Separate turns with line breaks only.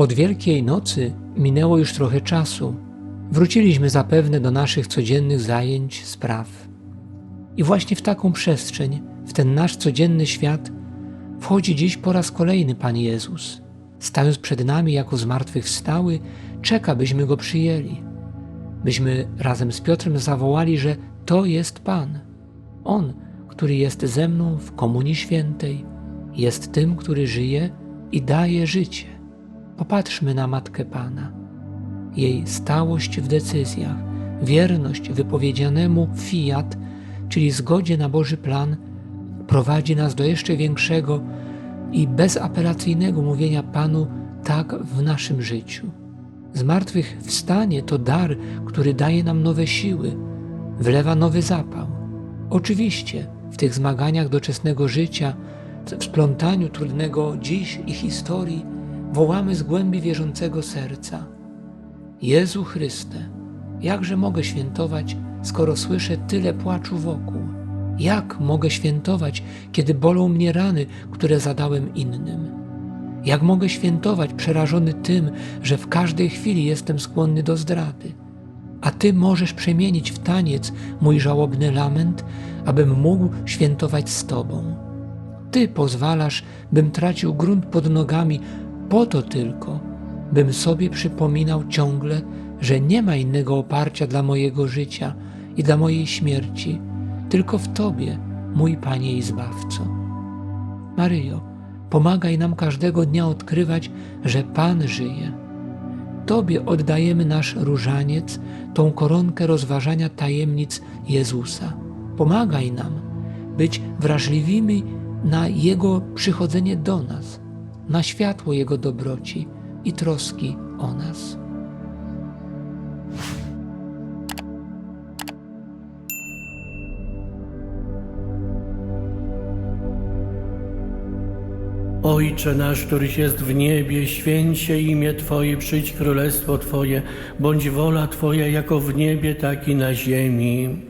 Od Wielkiej Nocy minęło już trochę czasu. Wróciliśmy zapewne do naszych codziennych zajęć, spraw. I właśnie w taką przestrzeń, w ten nasz codzienny świat, wchodzi dziś po raz kolejny Pan Jezus. Stając przed nami jako zmartwychwstały, czeka, byśmy Go przyjęli. Byśmy razem z Piotrem zawołali, że to jest Pan. On, który jest ze mną w Komunii Świętej, jest tym, który żyje i daje życie. Popatrzmy na Matkę Pana. Jej stałość w decyzjach, wierność wypowiedzianemu fiat, czyli zgodzie na Boży plan, prowadzi nas do jeszcze większego i bezapelacyjnego mówienia Panu tak w naszym życiu. Zmartwychwstanie to dar, który daje nam nowe siły, wlewa nowy zapał. Oczywiście w tych zmaganiach doczesnego życia, w splątaniu trudnego dziś i historii, wołamy z głębi wierzącego serca: Jezu Chryste, jakże mogę świętować, skoro słyszę tyle płaczu wokół? Jak mogę świętować, kiedy bolą mnie rany, które zadałem innym? Jak mogę świętować przerażony tym, że w każdej chwili jestem skłonny do zdrady? A Ty możesz przemienić w taniec mój żałobny lament, abym mógł świętować z Tobą. Ty pozwalasz, bym tracił grunt pod nogami, po to tylko, bym sobie przypominał ciągle, że nie ma innego oparcia dla mojego życia i dla mojej śmierci, tylko w Tobie, mój Panie i Zbawco. Maryjo, pomagaj nam każdego dnia odkrywać, że Pan żyje. Tobie oddajemy nasz różaniec, tą koronkę rozważania tajemnic Jezusa. Pomagaj nam być wrażliwymi na Jego przychodzenie do nas, na światło Jego dobroci i troski o nas.
Ojcze nasz, któryś jest w niebie, święć się imię Twoje, przyjdź królestwo Twoje, bądź wola Twoja jako w niebie, tak i na ziemi.